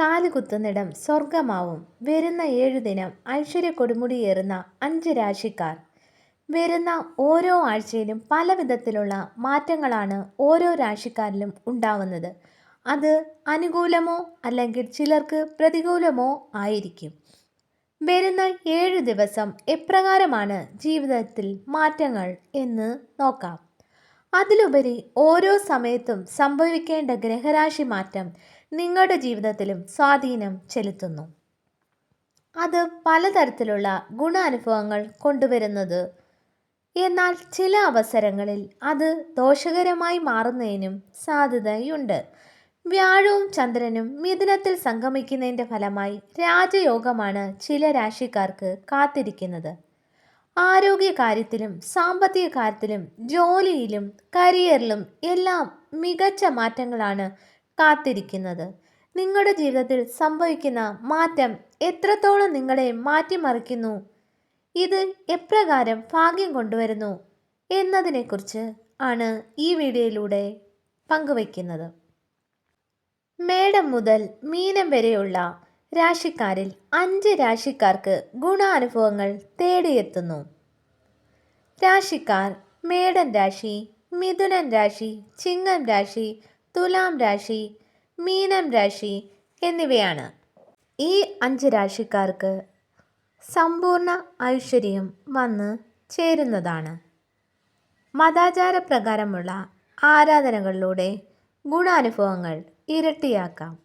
കാലുകുത്തുന്നിടം സ്വർഗമാവും വരുന്ന ഏഴു ദിനം ഐശ്വര്യ കൊടുമുടിയേറുന്ന അഞ്ച് രാശിക്കാർ. വരുന്ന ഓരോ ആഴ്ചയിലും പല വിധത്തിലുള്ള മാറ്റങ്ങളാണ് ഓരോ രാശിക്കാരിലും ഉണ്ടാവുന്നത്. അത് അനുകൂലമോ അല്ലെങ്കിൽ ചിലർക്ക് പ്രതികൂലമോ ആയിരിക്കും. വരുന്ന ഏഴ് ദിവസം എപ്രകാരമാണ് ജീവിതത്തിൽ മാറ്റങ്ങൾ എന്ന് നോക്കാം. അതിലുപരി ഓരോ സമയത്തും സംഭവിക്കേണ്ട ഗ്രഹരാശി മാറ്റം നിങ്ങളുടെ ജീവിതത്തിലും സ്വാധീനം ചെലുത്തുന്നു. അത് പലതരത്തിലുള്ള ഗുണാനുഭവങ്ങൾ കൊണ്ടുവരുന്നത്. എന്നാൽ ചില അവസരങ്ങളിൽ അത് ദോഷകരമായി മാറുന്നതിനും സാധ്യതയുണ്ട്. വ്യാഴവും ചന്ദ്രനും മിഥുനത്തിൽ സംഗമിക്കുന്നതിന്റെ ഫലമായി രാജയോഗമാണ് ചില രാശിക്കാർക്ക് കാത്തിരിക്കുന്നത്. ആരോഗ്യ കാര്യത്തിലും സാമ്പത്തിക കാര്യത്തിലും ജോലിയിലും കരിയറിലും എല്ലാം മികച്ച മാറ്റങ്ങളാണ് കാത്തിരിക്കുന്നത്. നിങ്ങളുടെ ജീവിതത്തിൽ സംഭവിക്കുന്ന മാറ്റം എത്രത്തോളം നിങ്ങളെ മാറ്റിമറിക്കുന്നു? ഇത് എപ്രകാരം ഭാഗ്യം കൊണ്ടുവരുന്നു എന്നതിനെക്കുറിച്ച് ആണ് ഈ വീഡിയോയിലൂടെ പങ്കുവയ്ക്കുന്നത്. മേടം മുതൽ മീനം വരെയുള്ള രാശിക്കാരിൽ അഞ്ച് രാശിക്കാർക്ക് ഗുണാനുഭവങ്ങൾ തേടിയെത്തുന്നു. രാശിക്കാർ മേടൻ രാശി മിഥുനൻ രാശി ചിങ്ങം രാശി തുലാം രാശി മീനം രാശി എന്നിവയാണ്. ഈ അഞ്ച് രാശിക്കാർക്ക് സമ്പൂർണ ഐശ്വര്യം വന്ന് ചേരുന്നതാണ്. മതാചാരപ്രകാരമുള്ള ആരാധനകളിലൂടെ ഗുണാനുഭവങ്ങൾ ഇരട്ടിയാക്കാം.